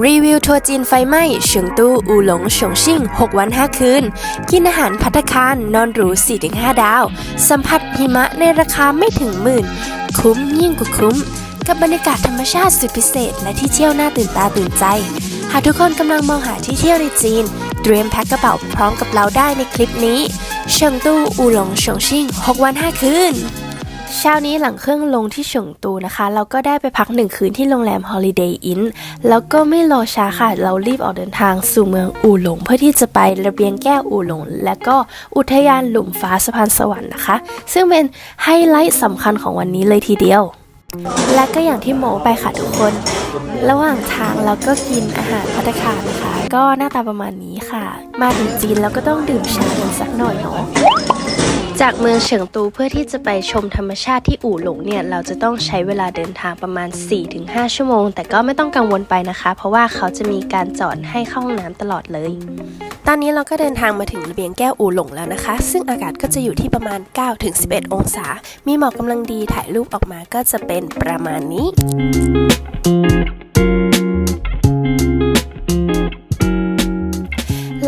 รีวิวทัวร์จีนไฟไหม้เฉิงตู้อูหลงฉงชิ่ง 6 วัน 5 คืน กินอาหารพัตตาคาร นอนหรู 4-5 ดาว สัมผัสหิมะในราคาไม่ถึงหมื่น คุ้มยิ่งกว่าคุ้ม กับบรรยากาศธรรมชาติสุดพิเศษ และที่เที่ยวน่าตื่นตาตื่นใจ หากทุกคนกำลังมองหาที่เที่ยวในจีน เตรียมแพ็คกระเป๋าพร้อมกับเราได้ในคลิปนี้เฉิงตู้อูหลงฉงชิ่ง 6 วัน 5 คืน เช้านี้หลังเครื่องลงที่เฉิงตูนะคะ เราก็ได้ไปพักหนึ่งคืนที่โรงแรม Holiday Inn แล้วก็ไม่รอช้าค่ะ เรารีบออกเดินทางสู่เมืองอู่หลง เพื่อที่จะไประเบียงแก้วอู่หลง และก็อุทยานหลุมฟ้าสะพานสวรรค์นะคะ ซึ่งเป็นไฮไลท์สำคัญของวันนี้เลยทีเดียว และก็อย่างที่โมไปค่ะทุกคน ระหว่างทางเราก็กินอาหารพัตตาคารนะคะ ก็หน้าตาประมาณนี้ค่ะ มาถึงจีนเราก็ต้องดื่มชากันสักหน่อยเนาะ จากเมืองเฉิงตูเพื่อที่จะไปชมธรรมชาติที่อู่หลงเนี่ยเราจะต้องใช้เวลาเดินทางประมาณ 4-5 ชั่วโมง แต่ก็ไม่ต้องกังวลไปนะคะ เพราะว่าเขาจะมีการจอดให้เข้าห้องน้ำตลอดเลย ตอนนี้เราก็เดินทางมาถึงระเบียงแก้วอู่หลงแล้วนะคะ ซึ่งอากาศก็จะอยู่ที่ประมาณ 9-11 องศา มีหมอกกำลังดีถ่ายรูปออกมาก็จะเป็นประมาณนี้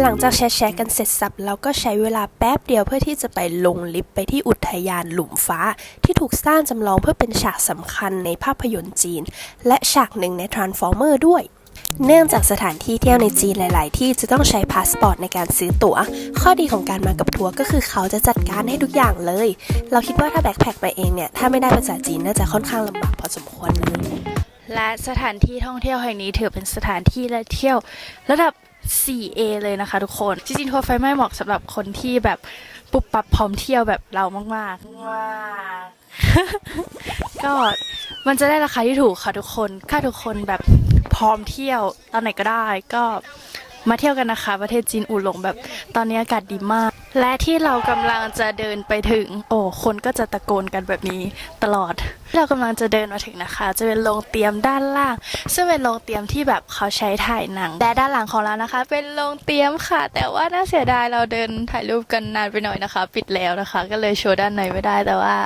หลังจากแชร์แชร์กันเสร็จสับเราก็ใช้เวลาแป๊บเดียวเพื่อที่จะไปลงลิฟต์ไปที่อุทยานหลุมฟ้า ที่ถูกสร้างจำลองเพื่อเป็นฉากสำคัญในภาพยนตร์จีน และฉากหนึ่งใน Transformer ด้วยเนื่องจากสถานที่เที่ยวในจีนหลาย ๆ ที่จะต้องใช้พาสปอร์ตในการซื้อตั๋ว ข้อดีของการมากับทัวร์ก็คือเขาจะจัดการให้ทุกอย่างเลย เราคิดว่าถ้าแบ็คแพคไปเองเนี่ย ถ้าไม่ได้ภาษาจีนน่าจะค่อนข้างลำบากพอสมควรเลย และสถานที่ท่องเที่ยวแห่งนี้ถือเป็นสถานที่และเที่ยว ระดับ 4A เลยนะคะทุกคน จริงๆทัวร์ไฟไหม้เหมาะสำหรับคนที่แบบปุบปับพร้อมเที่ยวแบบเรามากๆมากก็มันจะได้ราคาที่ถูกค่ะทุกคนถ้าทุกคนแบบพร้อมเที่ยวตอนไหนก็ได้ก็มาเที่ยวกันนะคะ ประเทศจีนอู่หลงแบบตอนนี้อากาศดีมาก และที่เรากำลังจะเดินไปถึง โอ้คนก็จะตะโกนกันแบบนี้ตลอด เรากำลังจะเดินมาถึงนะคะ จะเป็นโรงเตรียมด้านล่าง ซึ่งเป็นโรงเตรียมที่แบบเขาใช้ถ่ายหนังแต่ด้านหลังของเรานะคะ เป็นโรงเตรียมค่ะ แต่ว่าน่าเสียดายเราเดินถ่ายรูปกันนานไปหน่อยนะคะ ปิดแล้วนะคะ ก็เลยโชว์ด้านในไม่ได้แต่ว่า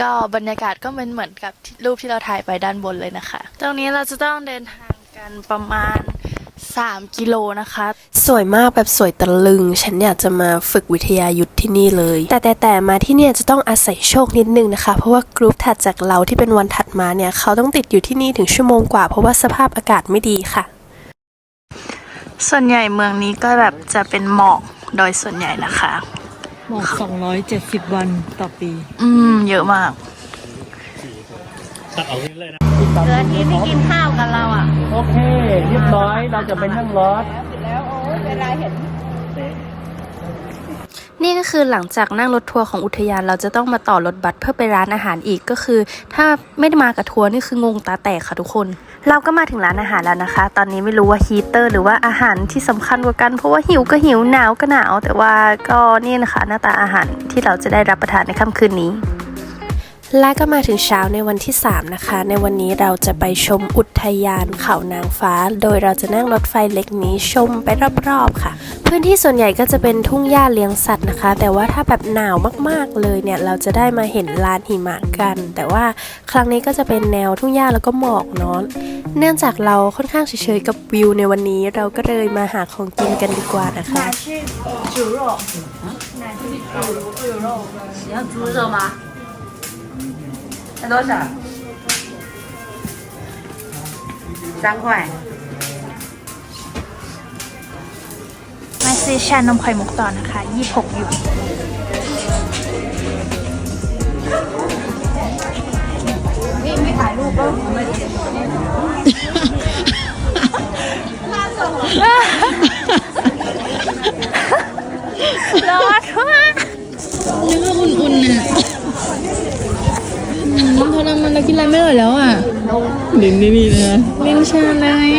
ก็บรรยากาศก็เป็นเหมือนกับรูปที่เราถ่ายไปด้านบนเลยนะคะ ตรงนี้เราจะต้องเดินทางกันประมาณ 3 กิโลนะคะ สวยมากแบบสวยตะลึง ฉันอยากจะมาฝึกวิทยายุทธที่นี่เลย แต่แต่แต่มาที่เนี่ยจะต้องอาศัยโชคนิดนึงนะคะ เพราะว่ากรุ๊ปถัดจากเราที่เป็นวันถัดมาเนี่ย เขาต้องติดอยู่ที่นี่ถึงชั่วโมงกว่า เพราะว่าสภาพอากาศไม่ดีค่ะ ส่วนใหญ่เมืองนี้ก็แบบจะเป็นหมอกโดยส่วนใหญ่นะคะ หมด270 วันต่อปี อืม เยอะมากเดือน ที่ไม่กินข้าวกันเราอะ โอเคเรียบร้อยเราจะไปนั่งรถนี่ก็คือหลังจากนั่งรถทัวร์ของอุทยานเราจะต้องมาต่อรถบัสเพื่อไปร้านอาหารอีกก็คือ ถ้าไม่ได้มากับทัวร์นี่คืองงตาแตกค่ะทุกคน เราก็มาถึงร้านอาหารแล้วนะคะ ตอนนี้ไม่รู้ว่าฮีเตอร์ หรือว่าอาหารที่สำคัญกว่ากัน เพราะว่าหิวก็หิวหนาวก็หนาว แต่ว่าก็นี่นะคะหน้าตาอาหารที่เราจะได้รับประทานในค่ำคืนนี้ และก็มาถึงเช้าในวันที่ 3 นะคะ ในวันนี้เราจะไปชมอุทยานเขานางฟ้า โดยเราจะนั่งรถไฟเล็กนี้ชมไปรอบๆค่ะ พื้นที่ส่วนใหญ่ก็จะเป็นทุ่งหญ้าเลี้ยงสัตว์นะคะ แต่ว่าถ้าแบบหนาวมากๆเลยเนี่ย เราจะได้มาเห็นลานหิมะกัน แต่ว่าครั้งนี้ก็จะเป็นแนวทุ่งหญ้าแล้วก็หมอกเนอนเนื่องจากเราค่อนข้างเฉยๆกับวิวในวันนี้ เราก็เลยมาหาของกินกันดีกว่านะคะ 要猪肉吗？要多少？三块。 มาซื้อชานมไข่มุกต่อนะคะ 26 อยู่ ร้ ลิ้นนี่นี่นะลิ้นชาเลย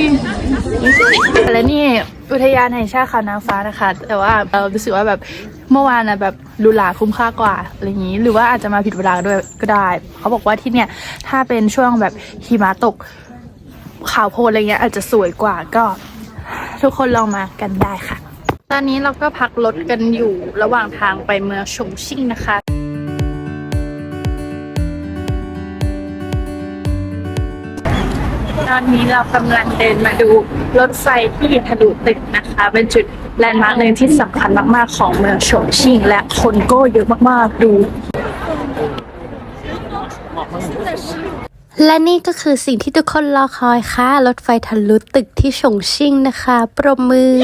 และนี่อุทยานแห่งชาติเขานางฟ้านะคะ แต่ว่าเรารู้สึกว่าแบบเมื่อวานนะแบบหรูหราคุ้มค่ากว่าอะไรอย่างนี้ หรือว่าอาจจะมาผิดเวลาด้วยก็ได้ เขาบอกว่าที่เนี่ยถ้าเป็นช่วงแบบหิมะตกขาวโพลนอะไรเงี้ยอาจจะสวยกว่าก็ ทุกคนลองมากันได้ค่ะ ตอนนี้เราก็พักรถกันอยู่ระหว่างทางไปเมืองฉงชิ่งนะคะ อนนี้เรากำลังเดินมาดูรถไฟที่ทะลุตึกนะคะ เป็นจุดแลนด์มาร์กหนึ่งที่สำคัญมากๆของเมืองฉงชิง และคนก็เยอะมากๆดู และนี่ก็คือสิ่งที่ทุกคนรอคอยค่ะ รถไฟทะลุตึกที่ฉงชิ่งนะคะ ปรบมือ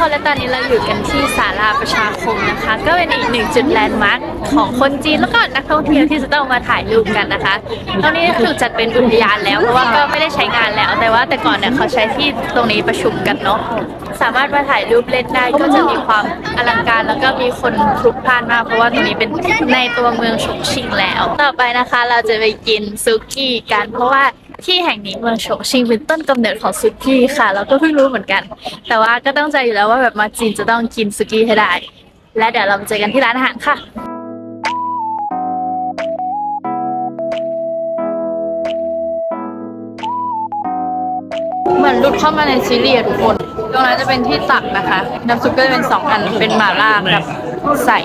คนและตอนนี้เราอยู่กันที่ศาลาประชาคมนะคะ ก็เป็นอีกหนึ่งจุดแลนด์มาร์คของคนจีนแล้วก็นักท่องเที่ยวที่จะต้องมาถ่ายรูปกันนะคะ ตอนนี้ถูกจัดเป็นอุทยานแล้วเพราะว่าก็ไม่ได้ใช้งานแล้ว แต่ว่าแต่ก่อนเนี่ยเขาใช้ที่ตรงนี้ประชุมกันเนาะสามารถมาถ่ายรูปเล่นได้ก็จะมีความอลังการแล้วก็มีคนพลุกพล่านมาก เพราะว่าตรงนี้เป็นในตัวเมืองฉงชิ่งแล้ว ต่อไปนะคะเราจะไปกินซุกี้กันเพราะว่า ที่แห่งนี้เมืองฉชิงเป็นต้นกำเนิดของซุกี้ค่ะเราก็เพิ่งรู้เหมือนกัน แต่ว่าก็ตั้งใจอยู่แล้วว่าแบบมาจีนจะต้องกินซุกี้ให้ได้ และเดี๋ยวเราไปเจอกันที่ร้านอาหารค่ะเหมือนหลุดเข้ามาในซีรีส์อะทุกคน ตรงนั้นจะเป็นที่ตักนะคะ น้ำซุปก็จะเป็นสองอัน เป็นหม่าล่ากับ ใส่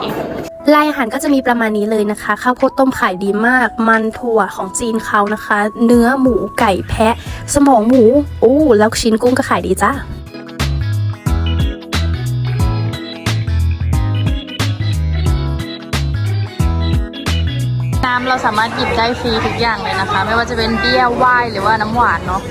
ลายอาหารก็จะมีประมาณนี้เลยนะคะ ข้าวโพดต้มขายดีมาก มันถั่วของจีนเขานะคะ เนื้อหมูไก่แพะ สมองหมูโอ้แล้วชิ้นกุ้งก็ขายดีจ้าน้ำเราสามารถหยิบได้ฟรีทุกอย่างเลยนะคะ ไม่ว่าจะเป็นเบียร์ไวน์หรือว่าน้ำหวานเนาะ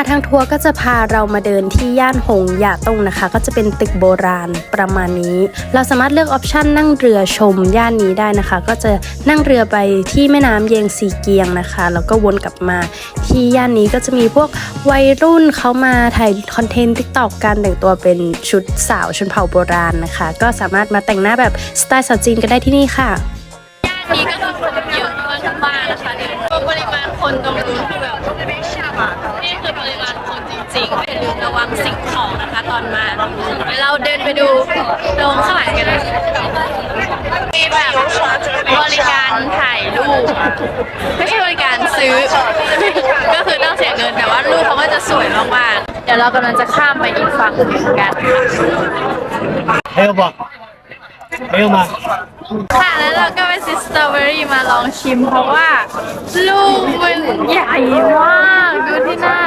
มาทางทัวร์ก็จะพาเรามาเดินที่ย่านหงหยาตงนะคะ ก็จะเป็นตึกโบราณประมาณนี้ เราสามารถเลือกออปชันนั่งเรือชมย่านนี้ได้นะคะ ก็จะนั่งเรือไปที่แม่น้ำเยงซีเกียงนะคะ แล้วก็วนกลับมาที่ย่านนี้ก็จะมีพวกวัยรุ่นเขามาถ่ายคอนเทนต์ทิกตอกกันแต่งตัวเป็นชุดสาวชนเผ่าโบราณนะคะ ก็สามารถมาแต่งหน้าแบบสไตล์สาวจีนกันได้ที่นี่ค่ะนี่ก็คือคนเยอะมากๆนะคะเนี่ยปริมาณคนตรง งก็อย่าระวังสิ่งของนะคะ ตอนมาเราเดินไปดูโรงข้างหลังกันนะมีแบบบริการถ่ายรูปไม่ใช่บริการซื้อ ก็คือต้องเสียเงินแต่ว่ารูปเขาก็จะสวยมากๆเดี๋ยวเรากำลังจะข้ามไปอีกฝั่งกันเฮ้ Helemaal. มา ค่ะแล้วเราก็ไปซื้อสตรอเบอรี่มาลองชิมเพราะว่า ลูกมันใหญ่มากดูที่หน้า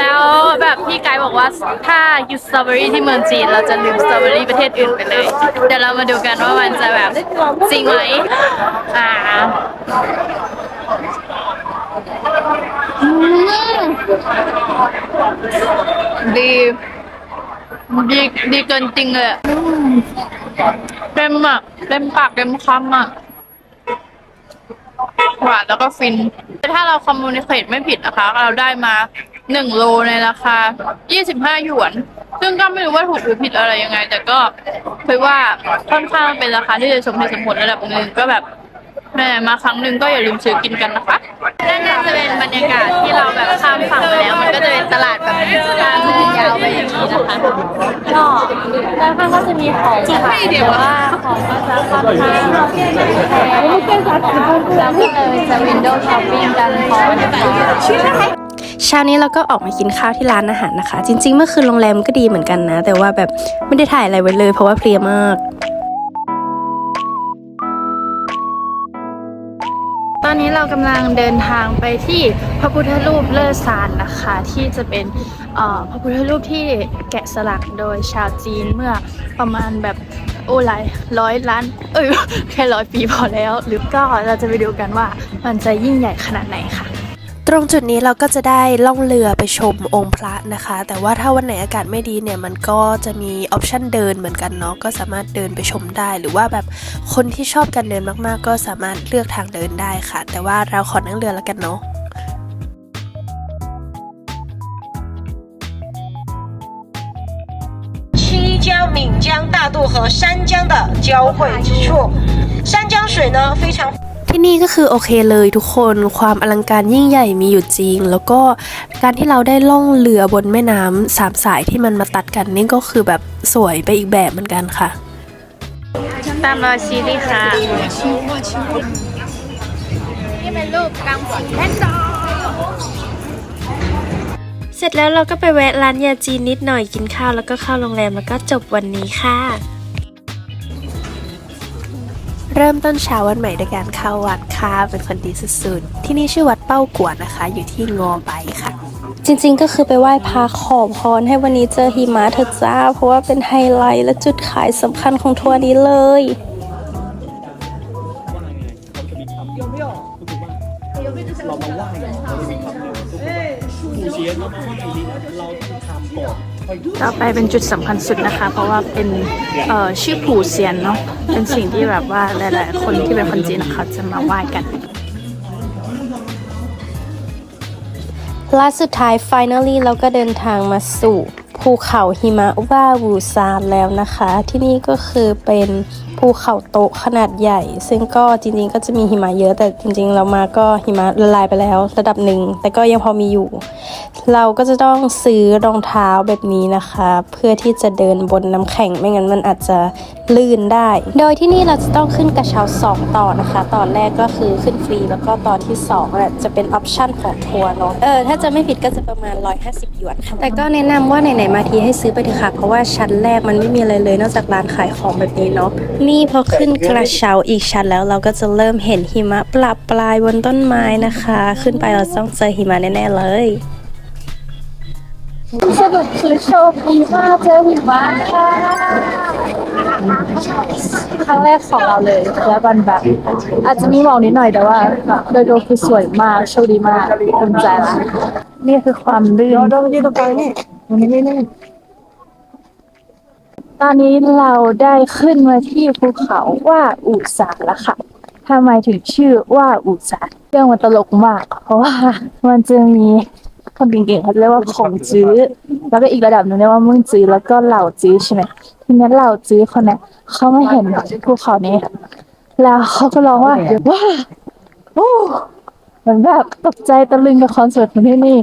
แล้วแบบพี่ไกด์บอกว่าถ้ากินสตรอเบอรี่ที่เมืองจีน เราจะลืมสตรอเบอรี่ประเทศอื่นไปเลย เดี๋ยวเรามาดูกันว่ามันจะแบบจริงไหมอ่าดีดีดีเกินจริงเลยอะ มอะเต็มปากเต็มคำอะหวานแล้วก็ฟินถ้าเราคอมมูนิเคตไม่ผิดนะคะ เราได้มาหนึ่งโลในราคา 25 หยวน ซึ่งก็ไม่รู้ว่าถูกหรือผิดอะไรยังไง แต่ก็คือว่าค่อนข้างเป็นราคาที่จะสมเหตุสมผลระดับหนึ่งก็แบบ แม่มาครั้งหนึ่งก็อย่าลืมซื้อกินกันนะคะนั่นก็จะเป็นบรรยากาศที่เราแบบข้ามฝั่งไปแล้ว มันก็จะเป็นตลาดแบบทางยาวไปอย่างนี้นะคะก็แล้วมันก็จะมีของขายแต่ว่าของก็จะค่อนข้างแพงแล้วก็เลยจะวินโดว์ช้อปปิ้งกันพอนะคะเช้านี้เราก็ออกมากินข้าวที่ร้านอาหารนะคะ จริงๆ เมื่อคืนโรงแรมก็ดีเหมือนกันนะ แต่ว่าแบบไม่ได้ถ่ายอะไรไว้เลยเพราะว่าเพลียมาก ตอนนี้เรากำลังเดินทางไปที่พระพุทธรูปเลอซานนะคะ ที่จะเป็นพระพุทธรูปที่แกะสลักโดยชาวจีนเมื่อประมาณแบบโอ้หลายร้อยล้าน เอ้ยแค่ร้อยปีพอแล้ว หรือก็เราจะไปดูกันว่ามันจะยิ่งใหญ่ขนาดไหนค่ะ ตรงจุดนี้เราก็จะได้ล่องเรือไปชมองค์พระนะคะ แต่ว่าถ้าวันไหนอากาศไม่ดีเนี่ยมันก็จะมีออปชันเดินเหมือนกันเนาะก็สามารถเดินไปชมได้ หรือว่าแบบคนที่ชอบการเดินมากๆ ก็สามารถเลือกทางเดินได้ค่ะ แต่ว่าเราขอนั่งเรือแล้วกันเนาะ 七江、岷江大渡河山江的交汇之处。山江水呢非常 ที่นี่ก็คือโอเคเลยทุกคน ความอลังการยิ่งใหญ่มีอยู่จริง แล้วก็การที่เราได้ล่องเรือบนแม่น้ำสามสายที่มันมาตัดกันนี่ก็คือแบบสวยไปอีกแบบเหมือนกันค่ะ ตามรอยซีรีส์ค่ะเสร็จแล้วเราก็ไปแวะร้านยาจีนนิดหน่อยกินข้าวแล้วก็เข้าโรงแรมแล้วก็จบวันนี้ค่ะ เริ่มต้นเช้าวันใหม่ด้วยการเข้าวัดค่ะเป็นคนดีสุดๆ ที่นี่ชื่อวัดเป้ากวนนะคะ อยู่ที่งอไบค่ะ จริงๆก็คือไปไหว้พระขอพรให้วันนี้เจอหิมะเธอจ้า เพราะว่าเป็นไฮไลท์และจุดขายสำคัญของทัวร์นี้เลย ต่อไปเป็นจุดสำคัญสุดนะคะ เพราะว่าเป็นชื่อผู่เซียนเนาะเป็นสิ่งที่แบบว่าหลาย ๆ คนที่เป็นคนจีนเขาจะมาไหว้กันล่าสุดท้าย finally เราก็เดินทางมาสู่ ภูเขาหิมะว่าวูซานแล้วนะคะ ที่นี่ก็คือเป็นภูเขาโตะขนาดใหญ่ ซึ่งก็จริงๆก็จะมีหิมะเยอะแต่จริงๆ เรามาก็หิมะละลายไปแล้วระดับหนึ่ง แต่ก็ยังพอมีอยู่ เราก็จะต้องซื้อรองเท้าแบบนี้นะคะ เพื่อที่จะเดินบนน้ำแข็งไม่งั้นมันอาจจะลื่นได้ โดยที่นี่เราจะต้องขึ้นกระเช้าสองต่อนะคะ ตอนแรกก็คือขึ้นฟรีแล้วก็ตอนที่สองน่ะจะเป็นออปชั่นของทัวร์เนาะเออถ้าจะไม่ผิดก็จะประมาณ 150หยวนค่ะแต่ก็แนะนำว่าไหนๆมาทีให้ซื้อไปเถอะค่ะ เพราะว่าชั้นแรกมันไม่มีอะไรเลยนอกจากร้านขายของแบบนี้เนาะนี่พอขึ้นกระเช้าอีกชั้นแล้วเราก็จะเริ่มเห็นหิมะปรับปลายบนต้นไม้นะคะ ขึ้นไปเราต้องเจอหิมะแน่ๆเลยสรุปคือโชคดีมากเจอหิมะค่ะครั้งแรกของเราเลยแล้วมันแบบ อาจจะมีหมอกนิดหน่อยแต่ว่าโดยรวมคือสวยมากโชคดีมากภูมิใจละนี่คือความลื่น ต้องยืนตรงกลางนี่ตรงนี้นี่ตอนนี้เราได้ขึ้นมาที่ภูเขาว่าอูสาแล้วค่ะทำไมถึงชื่อว่าอูสาเรื่องมันตลกมาก เพราะว่ามันจะมีคนเก่งๆเขาเรียกว่าของจื้อ แล้วก็อีกระดับหนึงเรียกว่ามึงจื้อแล้วก็เหล่าจื้อใช่ไหมทีนี้เหล่าจื้อคนเนี้ยเขาไม่เห็นภูเขานี้ แล้วเขาก็ร้องว่าว้าโอ้เหมือนแบบตกใจตะลึงกับคอนเสิร์ตของที่นี่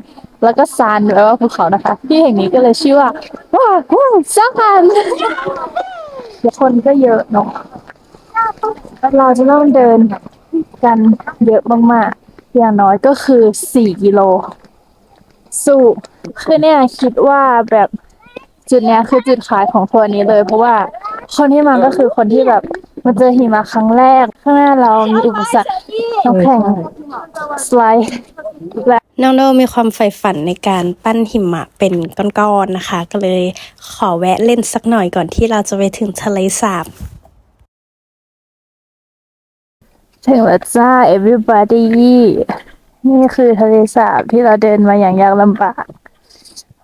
แล้วก็ซานแปลว่าภูเขานะคะ ที่แห่งนี้ก็เลยชื่อว่าว้าวซานคนก็เยอะเนาะเราจะต้องเดินกันเยอะมากๆอย่างน้อยก็คือสี่กิโล สู้คือเนี่ยคิดว่าแบบจุดเนี้ยคือจุดขายของทัวร์นี้เลย เพราะว่าคนที่มาก็คือคนที่แบบ มาเจอหิมะครั้งแรก ข้างหน้าเรามีอุปสรรคน้ำแข็งสไลด์และน้องโดมีความใฝ่ฝันในการปั้นหิมะเป็นก้อนๆนะคะ ก็เลยขอแวะเล่นสักหน่อยก่อนที่เราจะไปถึงทะเลสาบถึงแล้วจ้า everybody นี่คือทะเลสาบที่เราเดินมาอย่างยากลำบาก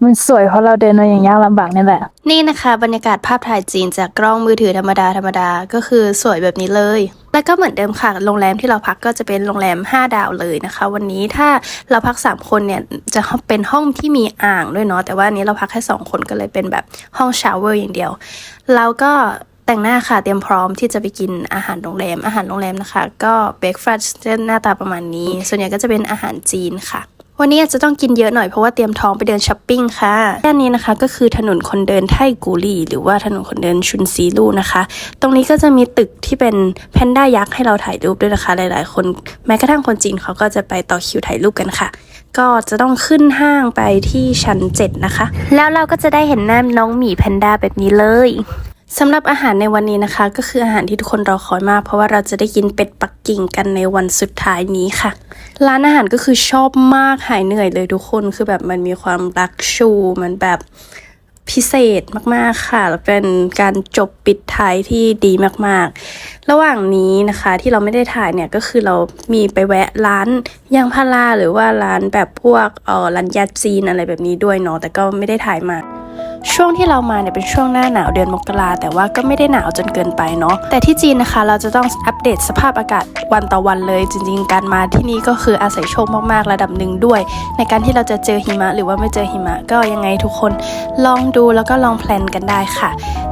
มันสวยเพราะเราเดินมาอย่างยากลำบากนี่แหละ นี่นะคะบรรยากาศภาพถ่ายจีนจากกล้องมือถือธรรมดาธรรมดาก็คือสวยแบบนี้เลย แล้วก็เหมือนเดิมค่ะโรงแรมที่เราพักก็จะเป็นโรงแรม 5 ดาวเลยนะคะ วันนี้ถ้าเราพัก 3 คนเนี่ยจะเป็นห้องที่มีอ่างด้วยเนาะแต่ว่าอันนี้เราพักแค่2คนก็เลยเป็นแบบห้องชาวเวอร์อย่างเดียวแล้วก็แต่งหน้าค่ะเตรียมพร้อมที่จะไปกินอาหารโรงแรมอาหารโรงแรมนะคะ ก็เบรกฟาสต์หน้าตาประมาณนี้ ส่วนใหญ่ก็จะเป็นอาหารจีนค่ะ วันนี้อาจจะต้องกินเยอะหน่อยเพราะว่าเตรียมท้องไปเดินช้อปปิ้งค่ะด้านนี้นะคะก็คือถนนคนเดินไทกูรีหรือว่าถนนคนเดินชุนซีลูนะคะ ตรงนี้ก็จะมีตึกที่เป็นแพนด้ายักษ์ให้เราถ่ายรูปด้วยนะคะ หลาย ๆ คนแม้กระทั่งคนจีนเขาก็จะไปต่อคิวถ่ายรูปกันค่ะ ก็จะต้องขึ้นห้างไปที่ชั้น 7 นะคะ แล้วเราก็จะได้เห็นหน้าน้องหมีแพนด้าแบบนี้เลย สำหรับอาหารในวันนี้นะคะ ก็คืออาหารที่ทุกคนรอคอยมาก เพราะว่าเราจะได้กินเป็ดปักกิ่งกันในวันสุดท้ายนี้ค่ะ ร้านอาหารก็คือชอบมากหายเหนื่อยเลยทุกคนคือแบบมันมีความรักชูมันแบบพิเศษมาก ๆ ค่ะ แล้วเป็นการจบปิดท้ายที่ดีมาก ๆ ระหว่างนี้นะคะที่เราไม่ได้ถ่ายเนี่ยก็คือเรามีไปแวะร้านยางพาราหรือว่าร้านแบบพวกเออร้านยาจีนอะไรแบบนี้ด้วยเนาะแต่ก็ไม่ได้ถ่ายมา ช่วงที่เรามาเนี่ยเป็นช่วงหน้าหนาวเดือนมกราแต่ว่าก็ไม่ได้หนาวจนเกินไปเนาะแต่ที่จีนนะคะ เราจะต้องอัปเดตสภาพอากาศวันต่อวันเลย จริง ๆ การมาที่นี่ก็คืออาศัยโชคมากๆระดับหนึ่งด้วย ในการที่เราจะเจอหิมะ หรือว่าไม่เจอหิมะก็ยังไงทุกคนลองดูแล้วก็ลองแพลนกันได้ค่ะ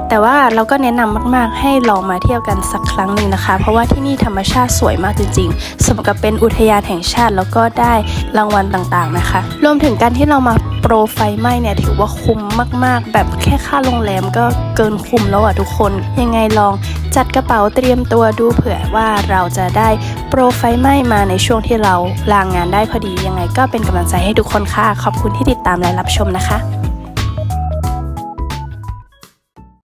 แต่ว่าเราก็แนะนำมาก ๆ ให้ลองมาเที่ยวกันสักครั้งหนึ่งนะคะ เพราะว่าที่นี่ธรรมชาติสวยมากจริงๆสมกับเป็นอุทยานแห่งชาติแล้วก็ได้รางวัลต่างๆนะคะ รวมถึงการที่เรามาโปรไฟไหม้เนี่ยถือว่าคุ้มมากๆากแบบแค่ค่าโรงแรมก็เกินคุ้มแล้วอะทุกคน ยังไงลองจัดกระเป๋าเตรียมตัวดูเผื่อว่าเราจะได้โปรไฟไหม้มาในช่วงที่เราลางงานได้พอดียังไงก็เป็นกำลังใจให้ทุกคนค่ะ ขอบคุณที่ติดตามและรับชมนะคะ